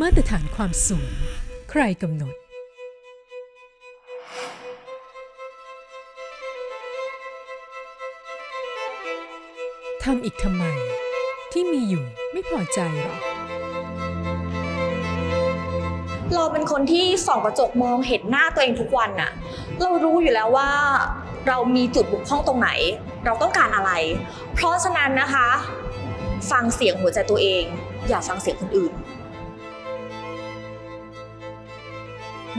มาตรฐานความสวยใครกำหนด ทำอีกทำไม ที่มีอยู่ไม่พอใจหรอ เราเป็นคนที่ส่องกระจกมองเห็นหน้าตัวเองทุกวันน่ะ เรารู้อยู่แล้วว่า เรามีจุดบกพร่องตรงไหน เราต้องการอะไร เพราะฉะนั้นนะคะ ฟังเสียงหัวใจตัวเอง อย่าฟังเสียงคนอื่น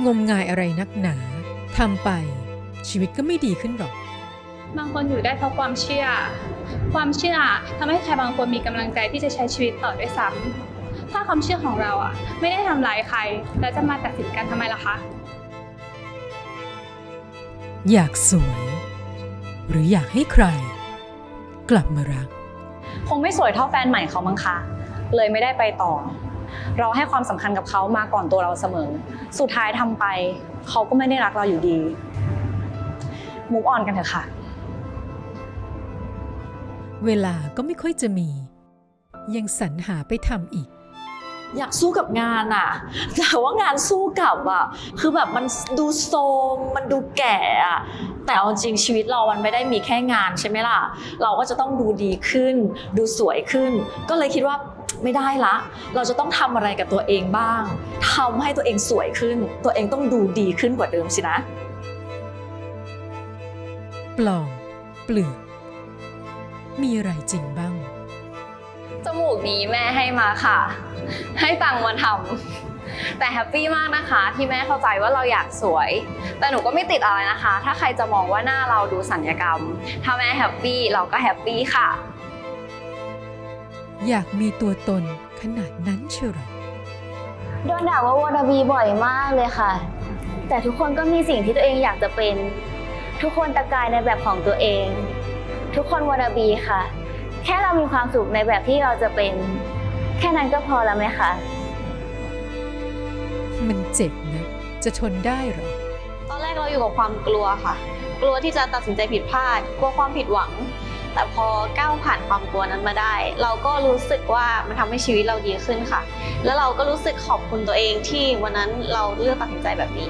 งมงายอะไรนักหนาทำไป ชีวิตก็ไม่ดีขึ้นหรอก บางคนอยู่ได้เพราะความเชื่อ ความเชื่อทำให้ใครบางคนมีกำลังใจที่จะใช้ชีวิตต่อด้วยซ้ำถ้าความเชื่อของเราอะ ไม่ได้ทำร้ายใคร แล้วจะมาตัดสินกันทำไมล่ะคะ อยากสวย หรืออยากให้ใคร กลับมารัก คงไม่สวยเท่าแฟนใหม่เขามั้งคะเลยไม่ได้ไปต่อ เราให้ความสำคัญกับเขามาก่อนตัวเราเสมอ สุดท้ายทำไป เขาก็ไม่ได้รักเราอยู่ดีมุกออนกันเถอะค่ะ เวลาก็ไม่ค่อยจะมี ยังสรรหาไปทำอีก อยากสู้กับงานอะแต่ว่างานสู้กลับอะคือแบบมันดูโทรมมันดูแก่อะแต่เอาจริงชีวิตเรามันไม่ได้มีแค่งานใช่ไหมล่ะ เราก็จะต้องดูดีขึ้น ดูสวยขึ้น ก็เลยคิดว่า ไม่ได้ละ เราจะต้องทำอะไรกับตัวเองบ้างทำให้ตัวเองสวยขึ้น ตัวเองต้องดูดีขึ้นกว่าเดิมสินะ ปลอมเปลือกมีอะไรจริงบ้าง จมูกนี้แม่ให้มาค่ะ ให้ตังค์มาทำแต่แฮปปี้มากนะคะ ที่แม่เข้าใจว่าเราอยากสวย แต่หนูก็ไม่ติดอะไรนะคะ ถ้าใครจะมองว่าหน้าเราดูสัญญกรรม ถ้าแม่แฮปปี้เราก็แฮปปี้ค่ะ อยากมีตัวตนขนาดนั้นเชียวเหรอโดนด่าว่าวอนาบีบ่อยมากเลยค่ะ แต่ทุกคนก็มีสิ่งที่ตัวเองอยากจะเป็น ทุกคนตะกายในแบบของตัวเอง ทุกคนวอนาบีค่ะ แค่เรามีความสุขในแบบที่เราจะเป็น แค่นั้นก็พอแล้วไหมคะมันเจ็บนะจะทนได้เหรอ ตอนแรกเราอยู่กับความกลัวค่ะ กลัวที่จะตัดสินใจผิดพลาด กลัวความผิดหวัง แต่พอก้าวผ่านความกลัวนั้นมาได้ เราก็รู้สึกว่ามันทำให้ชีวิตเราดีขึ้นค่ะ แล้วเราก็รู้สึกขอบคุณตัวเองที่วันนั้นเราเลือกตัดสินใจแบบนี้